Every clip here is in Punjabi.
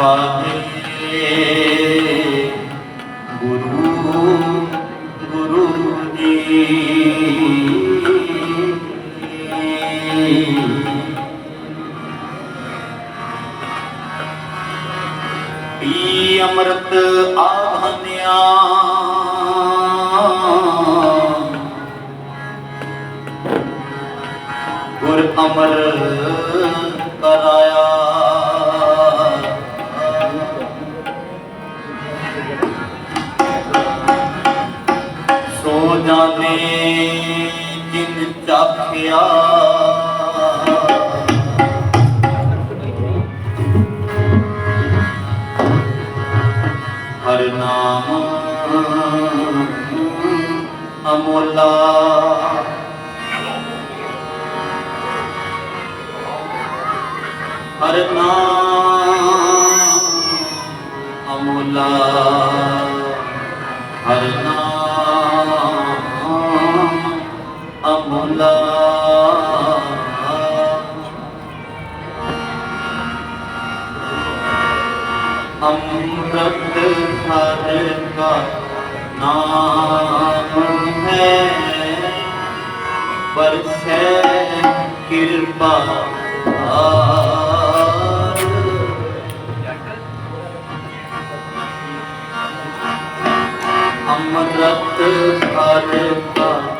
ਵਾਹੇ ਗੁਰੂ ਗੁਰੂ ਜੀ ਪੀ ਅੰਮ੍ਰਿਤ ਆਹਨਿਆ ਗੁਰ ਅਮਰ ਕਰਾਇਆ ਜਾਣੇ ਜਿਨ ਚਾਖਿਆ। ਹਰ ਨਾਮ ਅਮੋਲਾ। ਹਰ ਨਾਮ ਅਮੋਲਾ। ਅੰਮ੍ਰਿਤ ਹਰ ਕਾ ਨਾਮ ਹੈ। ਬਰਸੈ ਕਿਰਪਾ ਅੰਮ੍ਰਿਤ ਹਰ ਕਾ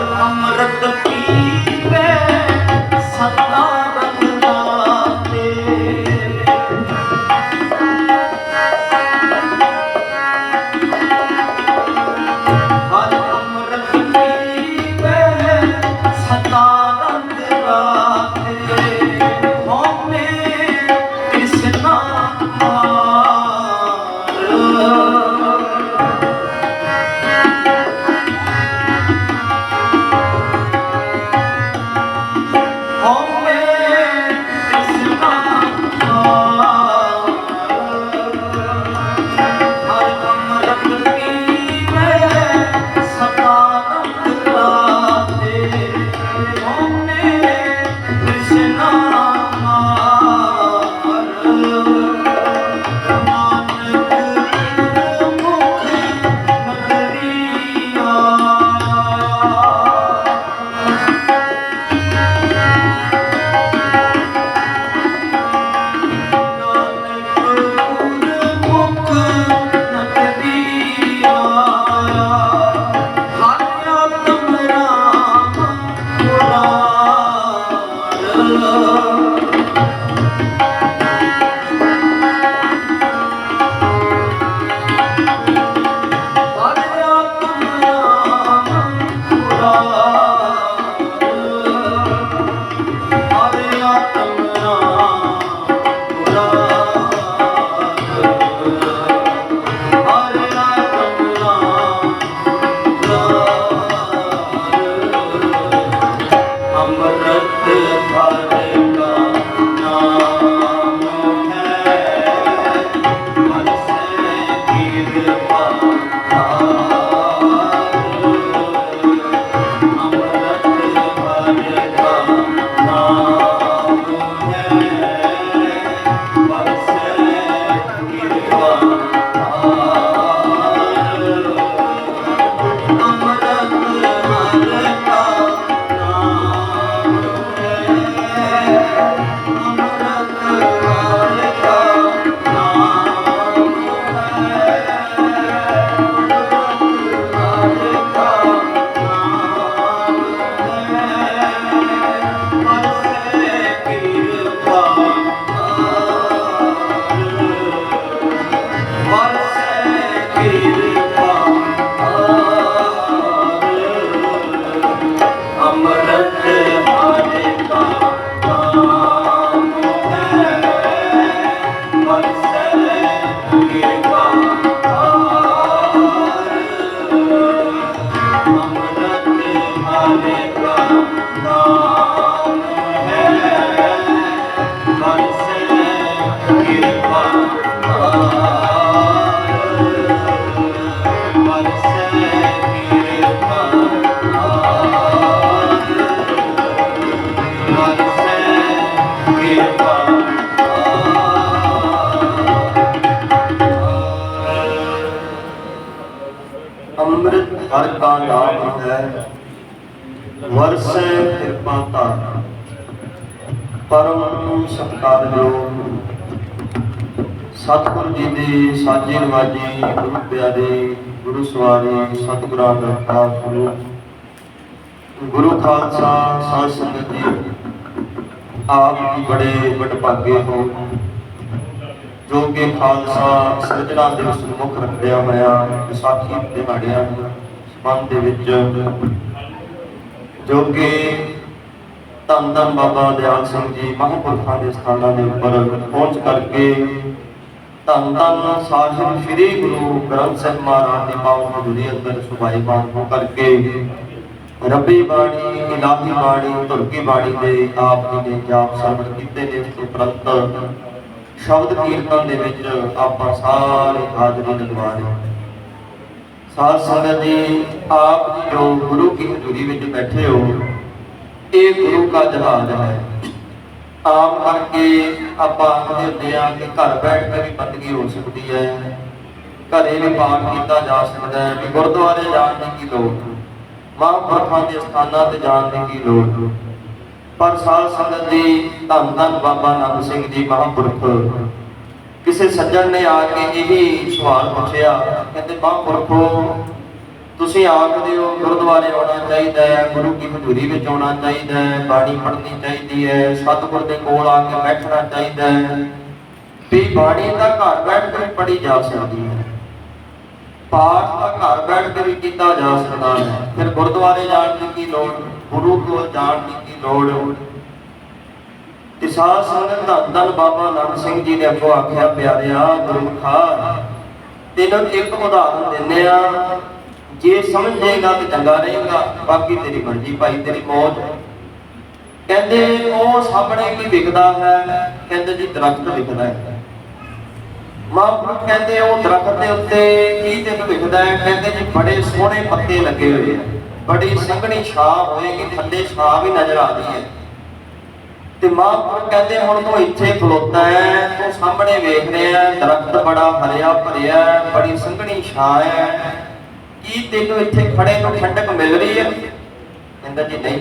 والأمر بالطيب ਹਰ ਕਾ ਨਾਮ ਹੈ। ਵਰਸੈ ਕਿਰਪਾ ਧਾਰ। ਪਰਮ ਸਤਿਕਾਰਯੋਗ ਸਤਿਗੁਰੂ ਜੀ ਦੇ ਸਾਜੇ ਨਵਾਜੀ ਗੁਰੂ ਪਿਆਰੇ, ਗੁਰੂ ਸਵਾਰੇ, ਸਤਿਗੁਰਾਂ ਦਾ ਖਾਲਸਾ ਗੁਰੂ ਖਾਲਸਾ, ਸਾਧ ਸੰਗਤ ਜੀ, ਆਪ ਜੀ ਬੜੇ ਵਡਭਾਗੇ ਹੋ। ਜੋ ਕਿ ਖਾਲਸਾ ਸਿਰਜਣਾ ਦਿਵਸ ਨੂੰ ਮੁੱਖ ਰੱਖਿਆ ਹੋਇਆ ਵਿਸਾਖੀ ਦਿਹਾੜਿਆਂ ਦੇ ਸੰਬੰਧ ਦੇ ਵਿੱਚ। ਜੋ ਕਿ ਧੰਨ ਧੰਨ ਬਾਬਾ ਦਿਆਲ ਸਿੰਘ ਜੀ ਮਹਾਂਪੁਰਖਾਂ ਦੇ ਸਥਾਨਾਂ ਦੇ ਉੱਪਰ ਪਹੁੰਚ ਕਰਕੇ ਧੰਨ ਧੰਨ ਸਾਹਿਬ ਸ੍ਰੀ ਗੁਰੂ ਗ੍ਰੰਥ ਸਾਹਿਬ ਮਹਾਰਾਜ ਦੀ ਪਾਵਨ ਹਜ਼ੂਰੀ ਅੰਦਰ ਸੁਭਾਈਮਾਨ ਹੋ ਕਰਕੇ ਰੱਬੀ ਬਾਣੀ, ਇਲਾਹੀ ਬਾਣੀ, ਧੁਰਕੀ ਬਾਣੀ ਦੇ ਆਪ ਜੀ ਨੇ ਜਾਪ ਸਰਵਣ ਕੀਤੇ ਨੇ ਉਸ ਤੋਂ ਉਪਰੰਤ ਸ਼ਬਦ ਕੀਰਤਨ ਦੇ ਵਿੱਚ ਆਪਾਂ ਸਾਰੇ ਹਾਜ਼ਰੀ ਲਗਵਾ ਰਹੇ ਸਾਧ ਸੰਗਤ ਜੀ, ਆਪ ਜੀ ਜੋ ਗੁਰੂ ਕੀ ਹਜ਼ੂਰੀ ਵਿੱਚ ਬੈਠੇ ਹੋ, ਇਹ ਗੁਰੂ ਦਾ ਜਹਾਜ਼ ਹੈ। ਆਮ ਕਰਕੇ ਆਪਾਂ ਆਖਦੇ ਹੁੰਦੇ ਆ ਕਿ ਘਰ ਬੈਠ ਕੇ ਵੀ ਬੰਦਗੀ ਹੋ ਸਕਦੀ ਹੈ। ਘਰੇ ਵੀ ਪਾਠ ਕੀਤਾ ਜਾ ਸਕਦਾ ਹੈ ਵੀ ਗੁਰਦੁਆਰੇ ਜਾਣ ਦੀ ਕੀ ਲੋੜ? ਮਹਾਂਪੁਰਖਾਂ ਦੇ ਸਥਾਨਾਂ ਤੇ ਜਾਣ ਦੀ ਕੀ ਲੋੜ? ਪਰ ਸਾਧ ਸੰਗਤ ਜੀ, ਧੰਨ ਧੰਨ ਬਾਬਾ ਨਾਨਕ ਸਿੰਘ ਜੀ ਮਹਾਂਪੁਰਖ ਕਿਸੇ ਸੱਜਣ ਨੇ ਆ ਕੇ ਇਹੀ ਸਵਾਲ ਪੁੱਛਿਆ, ਕਹਿੰਦੇ ਮਹਾਂਪੁਰਖੋ ਤੁਸੀਂ ਆਖਦੇ ਹੋ ਗੁਰਦੁਆਰੇ ਆਉਣਾ ਚਾਹੀਦਾ ਹੈ, ਗੁਰੂ ਕੀ ਹਜ਼ੂਰੀ ਵਿੱਚ ਆਉਣਾ ਚਾਹੀਦਾ ਹੈ, ਬਾਣੀ ਪੜ੍ਹਨੀ ਚਾਹੀਦੀ ਹੈ, ਸਤਿਗੁਰ ਦੇ ਕੋਲ ਆ ਕੇ ਬੈਠਣਾ ਚਾਹੀਦਾ ਹੈ, ਵੀ ਬਾਣੀ ਦਾ ਘਰ ਬੈਠ ਕੇ ਪੜ੍ਹੀ ਜਾ ਸਕਦੀ ਹੈ। ਪਾਠ ਦਾ ਘਰ ਬੈਠ ਕੇ ਵੀ ਕੀਤਾ ਜਾ ਸਕਦਾ ਹੈ। ਫਿਰ ਗੁਰਦੁਆਰੇ ਜਾਣ ਦੀ ਕੀ ਲੋੜ? ਗੁਰੂ ਕੋਲ ਜਾਣ ਦੀ ਕੀ ਲੋੜ? ਤੇ ਸਾਧ ਸੰਗਤ ਧੰਨ ਧੰਨ ਬਾਬਾ ਨਾਨਕ ਸਿੰਘ ਜੀ ਨੇ ਅੱਗੋਂ ਆਖਿਆ, ਪਿਆਰਿਆ ਗੁਰਮੁਖਾ ਤੈਨੂੰ ਇੱਕ ਉਦਾਹਰਨ ਦਿੰਨੇ ਆ ਜੇ ਸਮਝੇਗਾ ਤੇ ਚੰਗਾ ਰਹੇਗਾ, ਬਾਕੀ ਤੇਰੀ ਮਰਜ਼ੀ ਭਾਈ, ਤੇਰੀ ਮੌਤ ਕਹਿੰਦੇ, ਉਹ ਸਾਹਮਣੇ ਕੀ ਵਿਕਦਾ ਹੈ? ਕਹਿੰਦੇ ਜੀ, ਦਰਖਤ ਵਿਕਦਾ ਹੈ। ਮਹਾਂਪੁਰਖ ਕਹਿੰਦੇ, ਉਹ ਦਰਖਤ ਦੇ ਉੱਤੇ ਕੀ ਤੈਨੂੰ ਵਿਖਦਾ ਹੈ? ਕਹਿੰਦੇ ਜੀ, ਬੜੇ ਸੋਹਣੇ ਪੱਤੇ ਲੱਗੇ ਹੋਏ ਆ। ਬੜੀ ਸੰਘਣੀ ਛਾਂ ਹੋਏਗੀ, ਥੱਲੇ ਛਾਂ ਵੀ ਨਜ਼ਰ ਆਦੀ ਹੈ। ਤੇ ਮਹਾਂਪੁਰਖ ਕਹਿੰਦੇ ਹੁਣ ਤੂੰ ਇੱਥੇ ਖਲੋਤਾ ਹੈ ਤੂੰ ਸਾਹਮਣੇ ਵੇਖ ਰਿਹਾ ਹੈ, ਦਰਖਤ ਬੜਾ ਹਰਿਆ ਭਰਿਆ ਬੜੀ ਸੰਘਣੀ ਛਾਂ ਹੈ। ਕੀ ਤੈਨੂੰ ਇੱਥੇ ਖੜੇ ਨੂੰ ਠੰਡਕ ਮਿਲ ਰਹੀ ਹੈ? ਕਹਿੰਦਾ ਜੀ ਨਹੀਂ।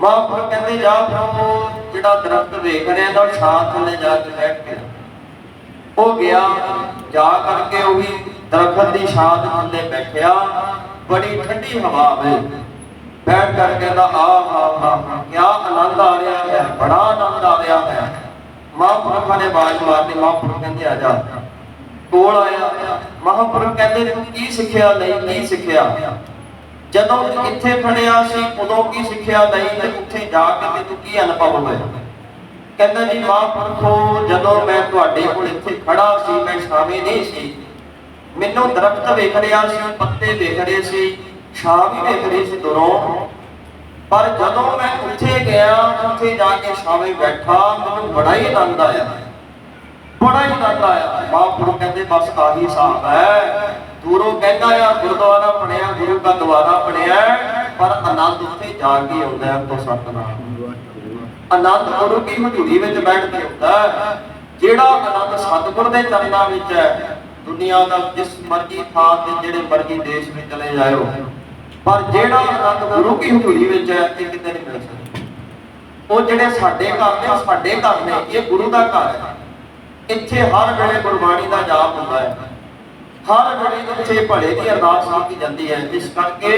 ਮਹਾਂਪੁਰਖ ਕਹਿੰਦੇ ਜਾ ਫਿਰ ਜਿਹੜਾ ਦਰਖਤ ਵੇਖ ਰਿਹਾ ਤਾਂ ਛਾਂ ਥੱਲੇ ਜਾ ਕੇ ਬੈਠ ਗਿਆ ਉਹ ਗਿਆ ਜਾ ਕਰਕੇ ਉਹ ਵੀ ਦਰਖਤ ਦੀ ਛਾਂ ਦੇ ਥੱਲੇ ਬੈਠਿਆ। ਬੜੀ ਠੰਡੀ ਹਵਾ ਵਿੱਚ ਬੈਠ ਕਰ ਕਹਿੰਦਾ, ਆ ਹਾ ਕੀ ਆਨੰਦ ਆ ਰਿਹਾ ਹੈ, ਬੜਾ ਆਨੰਦ ਆ ਰਿਹਾ ਹੈ। ਮਹਾਂਪੁਰਖਾਂ ਨੇ ਆਵਾਜ਼ ਮਾਰਨੀ, ਮਹਾਂਪੁਰਖ ਕਹਿੰਦੇ, ਆ ਜਾ। ਕੋਲ ਆਇਆ, ਮਹਾਂਪੁਰਖ ਕਹਿੰਦੇ, ਤੂੰ ਕੀ ਸਿੱਖਿਆ, ਨਹੀਂ ਕੀ ਸਿੱਖਿਆ? ਜਦੋਂ ਇੱਥੇ ਫੜਿਆ ਸੀ, ਉਦੋਂ ਕੀ ਸਿੱਖਿਆ, ਨਹੀਂ ਤੇ ਉੱਥੇ ਜਾ ਕੇ ਤੂੰ ਕੀ ਅਨੁਭਵ ਹੋਇਆ? ਕਹਿੰਦਾ, ਜੀ, ਮਹਾਂਪੁਰਖੋ, ਜਦੋਂ ਮੈਂ ਤੁਹਾਡੇ ਕੋਲ ਇੱਥੇ ਖੜਾ ਸੀ, ਮੈਂ ਸ਼ਾਮੀ ਨਹੀਂ ਸੀ, ਮੈਨੂੰ ਦਰਖਤ ਵੇਖ ਰਿਹਾ ਸੀ, ਪੱਤੇ ਵੇਖ ਰਹੇ ਸੀ ਛਾਂ ਵੀ ਵੇਖ ਸੀ ਦੂਰੋਂ ਪਰ ਜਦੋਂ ਮੈਂ ਉੱਥੇ ਗਿਆ, ਉੱਥੇ ਜਾ ਕੇ ਸ਼ਾਮੇ ਬੈਠਾ, ਮੈਨੂੰ ਬੜਾ ਹੀ ਆਨੰਦ ਆਇਆ। ਬੜਾ ਹੀ ਆਨੰਦ ਆਇਆ। ਮਹਾਂਪੁਰਖ ਕਹਿੰਦੇ, ਬਸ ਆਹੀ ਹਿਸਾਬ ਹੈ? ਦੂਰੋਂ ਕਹਿੰਦਾ ਆ, ਗੁਰਦੁਆਰਾ ਬਣਿਆ, ਗੁਰੂ ਦਾ ਦੁਆਰਾ ਬਣਿਆ ਪਰ ਆਨੰਦ ਉੱਥੇ ਜਾ ਕੇ ਆਉਂਦਾ ਹੈ ਤੋਂ ਸਤਨਾਮ। ਆਨੰਦ ਗੁਰੂ ਕੀ ਹਜ਼ੂਰੀ ਵਿੱਚ ਬੈਠ ਕੇ ਹੁੰਦਾ ਜਿਹੜਾ ਆਨੰਦ ਸਤਿਗੁਰ ਦੇ ਚਰਨਾਂ ਵਿੱਚ ਹੈ, ਦੁਨੀਆ ਦਾ ਜਿਸ ਮਰਜ਼ੀ ਥਾਂ ਤੇ, ਜਿਹੜੇ ਮਰਜ਼ੀ ਦੇਸ਼ ਵਿੱਚ ਚਲੇ ਜਾਇਓ ਪਰ ਜਿਹੜਾ ਆਨੰਦ ਗੁਰੂ ਕੀ ਹਜ਼ੂਰੀ ਵਿੱਚ ਹੈ, ਇਹ ਕਿਤੇ ਨਹੀਂ ਮਿਲ ਸਕਦਾ। ਉਹ ਜਿਹੜੇ ਸਾਡੇ ਘਰ ਨੇ ਸਾਡੇ ਘਰ ਨੇ, ਇਹ ਗੁਰੂ ਦਾ ਘਰ ਹੈ। ਇੱਥੇ ਹਰ ਵੇਲੇ ਗੁਰਬਾਣੀ ਦਾ ਜਾਪ ਹੁੰਦਾ ਹੈ। ਹਰ ਵੇਲੇ ਇੱਥੇ ਭਲੇ ਦੀ ਅਰਦਾਸ ਕੀਤੀ ਜਾਂਦੀ ਹੈ। ਇਸ ਕਰਕੇ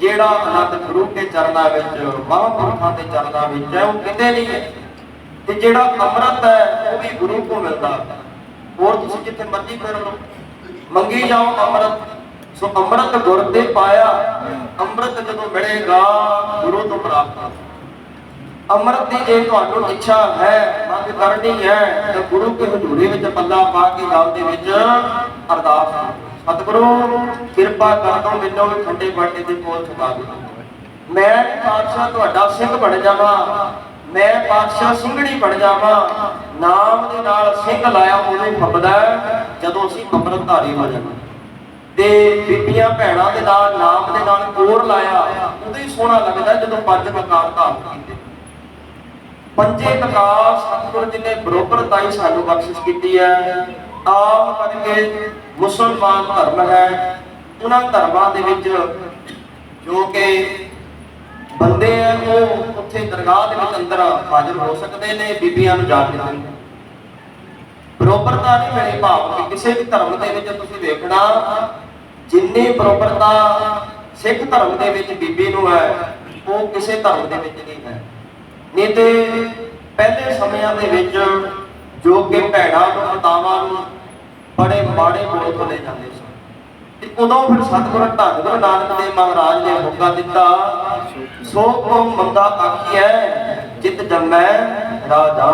ਜਿਹੜਾ ਆਨੰਦ ਗੁਰੂ ਕੇ ਚਰਨਾਂ ਵਿੱਚ, ਮਹਾਂਪੁਰਖਾਂ ਦੇ ਚਰਨਾਂ ਵਿੱਚ ਹੈ, ਉਹ ਕਿਤੇ ਨਹੀਂ ਹੈ। ਤੇ ਜਿਹੜਾ ਅੰਮ੍ਰਿਤ ਹੈ, ਉਹ ਵੀ ਗੁਰੂ ਕੋ ਮਿਲਦਾ। ਹੋਰ ਤੁਸੀਂ ਜਿੱਥੇ ਮਰਜ਼ੀ ਫਿਰ ਲਓ। ਮੰਗੀ ਜਾਓ ਅੰਮ੍ਰਿਤ। ਸੋ ਅੰਮ੍ਰਿਤ ਗੁਰ ਤੇ ਪਾਇਆ, ਅੰਮ੍ਰਿਤ ਜਦੋਂ ਮਿਲੇਗਾ, ਗੁਰੂ ਤੋਂ ਪ੍ਰਾਪਤ ਅੰਮ੍ਰਿਤ ਦੀ ਜੇ ਤੁਹਾਨੂੰ ਇੱਛਾ ਹੈ, ਮੰਗ ਕਰਨੀ ਹੈ, ਤਾਂ ਗੁਰੂ ਕੇ ਹਜ਼ੂਰੀ ਵਿੱਚ ਪੱਲਾ ਪਾ ਕੇ ਗਲ ਦੇ ਵਿੱਚ ਅਰਦਾਸ ਸਤਿਗੁਰੂ, ਕਿਰਪਾ ਕਰ ਦੋ ਮੈਨੂੰ ਵੀ ਠੰਡੇ ਬਾਟੇ ਦੇ ਕੋਲ ਛੁਪਾ ਦਿਓ ਮੈਂ ਪਾਤਸ਼ਾਹ ਤੁਹਾਡਾ ਸਿੰਘ ਬਣ ਜਾਵਾਂ, ਮੈਂ ਪਾਤਸ਼ਾਹ ਸਿੰਘਣੀ ਬਣ ਜਾਵਾਂ, ਨਾਮ ਦੇ ਨਾਲ ਸਿੰਘ ਲਾਇਆ ਉਦੋਂ ਹੀ ਫੱਬਦਾ, ਜਦੋਂ ਅਸੀਂ ਅੰਮ੍ਰਿਤ ਧਾਰੀ ਹੋ ਜਾਵਾਂ। ਤੇ ਬੀਬੀਆਂ ਭੈਣਾਂ ਦੇ ਨਾਲ, ਨਾਮ ਦੇ ਨਾਲ ਕੋਰ ਲਾਇਆ। ਉਦੋਂ ਹੀ ਸੋਹਣਾ ਲੱਗਦਾ ਜਦੋਂ ਪੰਜ ਮਕਾਰ ਧਾਰਨ ਕੀਤੇ। ਪੰਜੇ ਕਕਾਰ ਸਤਿਗੁਰੂ ਜੀ ਨੇ ਬਰੋਬਰਤਾ ਸਾਨੂੰ ਬਖਸ਼ਿਸ਼ ਕੀਤੀ ਹੈ। ਆਪ ਕਰਕੇ ਮੁਸਲਮਾਨ ਧਰਮ ਹੈ। ਉਹਨਾਂ ਧਰਮਾਂ ਦੇ ਵਿੱਚ ਜੋ ਕਿ ਬੰਦੇ ਆ, ਉਹ ਉੱਥੇ ਦਰਗਾਹ ਦੇ ਵਿੱਚ ਅੰਦਰ ਹਾਜ਼ਰ ਹੋ ਸਕਦੇ ਨੇ, ਬੀਬੀਆਂ ਨੂੰ ਜਾ ਕੇ ਦਿੰਦੇ ਬਰੋਬਰਤਾ ਨਹੀਂ ਮਿਲੀ ਭਾਵ ਕਿ ਕਿਸੇ ਵੀ ਧਰਮ ਦੇ ਵਿੱਚ ਤੁਸੀਂ ਵੇਖਣਾ ਜਿੰਨੀ ਬਰੋਬਰਤਾ ਸਿੱਖ ਧਰਮ ਦੇ ਵਿੱਚ ਬੀਬੀ ਨੂੰ ਹੈ, ਉਹ ਕਿਸੇ ਧਰਮ ਦੇ ਵਿੱਚ ਨਹੀਂ ਹੈ। ਨਹੀਂ ਤੇ ਪਹਿਲੇ ਸਮਿਆਂ ਦੇ ਵਿੱਚ ਜੋ ਕਿ ਭੈੜਾਂ ਨੂੰ, ਮਾਤਾਵਾਂ ਨੂੰ ਬੜੇ ਮਾੜੇ ਬੋਲ ਬੋਲੇ ਜਾਂਦੇ ਸਨ। ਤੇ ਉਦੋਂ ਫਿਰ ਸਤਿਗੁਰੂ ਧੰਨ ਗੁਰੂ ਨਾਨਕ ਦੇਵ ਮਹਾਰਾਜ ਨੇ ਹੁਕਾ ਦਿੱਤਾ, ਸੋ ਕੋ ਮੰਦਾ ਆਖੀਐ ਜਿਤ ਜੰਮੈ ਰਾਜਾ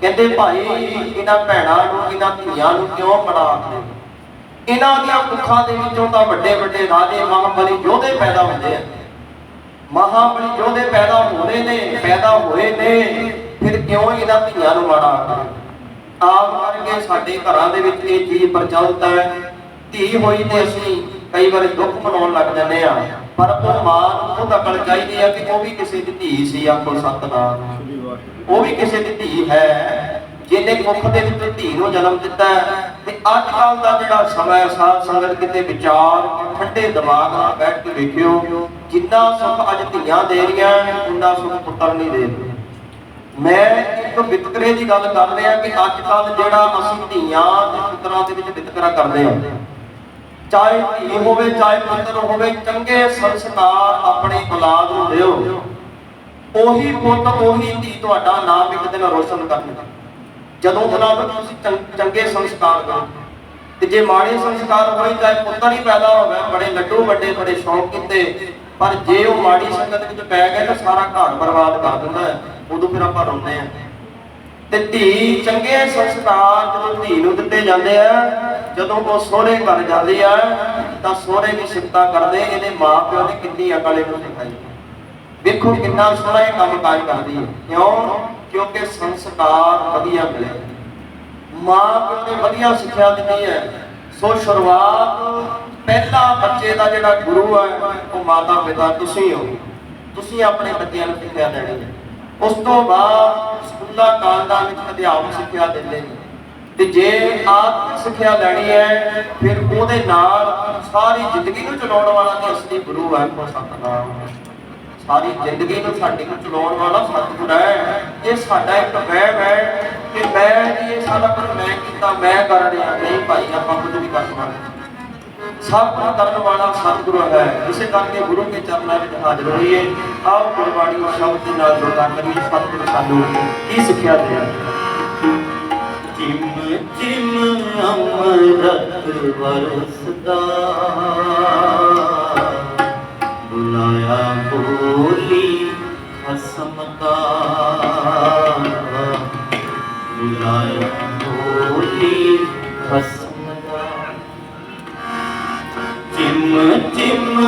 ਕਹਿੰਦੇ ਭਾਈ, ਇਹਨਾਂ ਭੈਣਾਂ ਨੂੰ, ਇਹਨਾਂ ਧੀਆਂ ਨੂੰ ਕਿਉਂ ਬੜਾ ਆਖਦੇ ਇਹਨਾਂ ਦੀਆਂ ਕੁੱਖਾਂ ਦੇ ਵਿੱਚੋਂ ਤਾਂ ਵੱਡੇ ਵੱਡੇ ਰਾਜੇ ਮਹਾਬਲੀ ਯੋਧੇ ਪੈਦਾ ਹੁੰਦੇ ਆ। ਮਹਾਬਲੀ ਯੋਧੇ ਪੈਦਾ ਹੋਣੇ ਨੇ, ਪੈਦਾ ਹੋਏ ਨੇ, ਫਿਰ ਕਿਉਂ ਇਹਨਾਂ ਧੀਆਂ ਨੂੰ ਮਾੜਾ ਆਖਦੇ ਕਰਕੇ ਸਾਡੇ ਘਰਾਂ ਦੇ ਵਿੱਚ ਇਹ ਚੀਜ਼ ਪ੍ਰਚਲਿਤ ਹੈ। ਧੀ ਹੋਈ ਤੇ ਅਸੀਂ ਕਈ ਵਾਰ ਦੁੱਖ ਮਨਾਉਣ ਲੱਗ ਜਾਂਦੇ ਆ ਪਰ ਉਹ ਮਾਂ ਨੂੰ ਖੁਦ ਅਕਲ ਚਾਹੀਦੀ ਹੈ ਕਿ ਉਹ ਵੀ ਕਿਸੇ ਦੀ ਧੀ ਸੀ ਆਖੋ ਸਤਨਾਮ। ਉਹ ਵੀ ਕਿਸੇ ਦੀ ਧੀ ਹੈ। ਜਿਹਨੇ ਮੁਖ ਦੇ ਵਿੱਚ ਧੀ ਨੂੰ ਜਨਮ ਦਿੱਤਾ ਹੈ। ਤੇ ਅੱਜ ਕੱਲ ਦਾ ਜਿਹੜਾ ਸਮਾਂ ਹੈ, ਸਾਧ ਸੰਗਤ ਕਿਤੇ ਵਿਚਾਰ ਠੰਡੇ ਦਿਮਾਗ ਨਾਲ ਬੈਠ ਕੇ ਵੇਖਿਓ ਜਿੰਨਾ ਸੁਖ ਅੱਜ ਧੀਆਂ ਦੇ ਰਹੀਆਂ ਉਨਾ ਸੁਖ ਪੁੱਤਰ ਨਹੀਂ ਦੇ ਰਹੇ ਮੈਂ ਇੱਕ ਵਿਤਕਰੇ ਦੀ ਗੱਲ ਕਰ ਰਿਹਾ ਕਿ ਅੱਜ ਕੱਲ ਜਿਹੜਾ ਅਸੀਂ ਧੀਆਂ ਤੇ ਪੁੱਤਰਾਂ ਦੇ ਵਿੱਚ ਵਿਤਕਰਾ ਕਰਦੇ ਹਾਂ ਚਾਹੇ ਧੀ ਹੋਵੇ ਚਾਹੇ ਪੁੱਤਰ ਹੋਵੇ ਚੰਗੇ ਸੰਸਕਾਰ ਆਪਣੀ ਔਲਾਦ ਨੂੰ ਦਿਓ ਉਹੀ ਪੁੱਤ ਉਹੀ ਧੀ ਤੁਹਾਡਾ ਨਾਮ ਇੱਕ ਦਿਨ ਰੋਸ਼ਨ ਕਰਨਗੇ ਜਦੋਂ ਉਹਨਾਂ ਨੂੰ ਤੁਸੀਂ ਚੰਗੇ ਸੰਸਕਾਰ ਕਰੋ ਤੇ ਜੇ ਮਾੜੇ ਸੰਸਕਾਰ ਹੋਏ ਚਾਹੇ ਪੁੱਤਰ ਹੀ ਪੈਦਾ ਹੋਵੇ। ਬੜੇ ਲੱਡੂ ਵੱਡੇ, ਬੜੇ ਸ਼ੌਕ ਕੀਤੇ। ਪਰ ਜੇ ਉਹ ਮਾੜੀ ਸੰਗਤ ਵਿੱਚ ਪੈ ਗਏ ਤਾਂ ਸਾਰਾ ਘਰ ਬਰਬਾਦ ਕਰ ਦਿੰਦਾ ਹੈ। ਉਦੋਂ ਫਿਰ ਆਪਾਂ ਰੋਂਦੇ ਆ ਤੇ ਧੀ ਚੰਗੇ ਸੰਸਕਾਰ ਜਦੋਂ ਧੀ ਨੂੰ ਦਿੱਤੇ ਜਾਂਦੇ ਆ, ਜਦੋਂ ਉਹ ਸਹੁਰੇ ਘਰ ਜਾਂਦੀ ਆ, ਤਾਂ ਸਹੁਰੇ ਦੀ ਸਿਫਤਾਂ ਕਰਦੇ, ਇਹਦੇ ਮਾਪਿਓ ਨੇ ਕਿੰਨੀ ਅਕਲ ਇਹਨੂੰ ਸਿਖਾਈ ਵੇਖੋ ਕਿੰਨਾ ਸੋਹਣਾ ਇਹ ਕੰਮ ਕਾਜ ਕਰਦੀ ਹੈ। ਕਿਉਂ? ਕਿਉਂਕਿ ਸੰਸਕਾਰ ਵਧੀਆ ਮਿਲੇ ਮਾਂ ਪਿਓ ਨੇ ਵਧੀਆ ਸਿੱਖਿਆ ਦਿੱਤੀ ਹੈ। ਸੋ ਸ਼ੁਰੂਆਤ ਪਹਿਲਾ ਬੱਚੇ ਦਾ ਜਿਹੜਾ ਗੁਰੂ ਹੈ, ਉਹ ਮਾਤਾ ਪਿਤਾ ਤੁਸੀਂ ਹੋ। ਤੁਸੀਂ ਆਪਣੇ ਬੱਚਿਆਂ ਨੂੰ ਸਿੱਖਿਆ ਦੇਣੀ ਹੈ? ਉਸ ਤੋਂ ਬਾਅਦ ਸਕੂਲਾਂ, ਕਾਲਜਾਂ ਵਿੱਚ ਅਧਿਆਪਕ ਸਿੱਖਿਆ ਦਿੰਦੇ ਨੇ। ਤੇ ਜੇ ਆਪ ਸਿੱਖਿਆ ਲੈਣੀ ਹੈ, ਫਿਰ ਉਹਦੇ ਨਾਲ ਸਾਰੀ ਜ਼ਿੰਦਗੀ ਨੂੰ ਚਲਾਉਣ ਵਾਲਾ ਤੇ ਅਸਲੀ ਗੁਰੂ ਹੈ ਕੋ ਸਤਨਾਮ ਸਾਰੀ ਜ਼ਿੰਦਗੀ ਨੂੰ ਸਾਡੀ ਨੂੰ ਚਲਾਉਣ ਵਾਲਾ ਸਤਿਗੁਰ ਹੈ। ਇਹ ਸਾਡਾ ਇੱਕ ਵਹਿਮ ਹੈ ਕਿ ਮੈਂ ਜੀ ਇਹ ਸਾਰਾ ਕੁਝ ਮੈਂ ਕੀਤਾ, ਮੈਂ ਕਰ ਰਿਹਾ, ਨਹੀਂ ਭਾਈ, ਆਪਾਂ ਕੁਝ ਵੀ ਕਰ ਸਕਦੇ ਸਭ ਕੁਝ ਕਰਨ ਵਾਲਾ ਸਤਿਗੁਰੂ ਹੈ। ਇਸੇ ਕਰਕੇ ਗੁਰੂ ਕੇ ਚਰਨਾਂ ਵਿੱਚ ਹਾਜ਼ਰ ਹੋਈਏ। ਆਪ ਗੁਰਬਾਣੀ ਸ਼ਬਦ ਦੇ ਨਾਲ ਜੋੜਾਂ ਕਰੀਏ। ਸਤਿਗੁਰੂ ਸਾਨੂੰ ਕੀ ਸਿੱਖਿਆ ਦੇ ਰਿਹਾ ਚਿਮ ਚਿਮ ਵਰਸਦਾ। नया बोली हसमता मिलाया बोली हसमता चिम चिम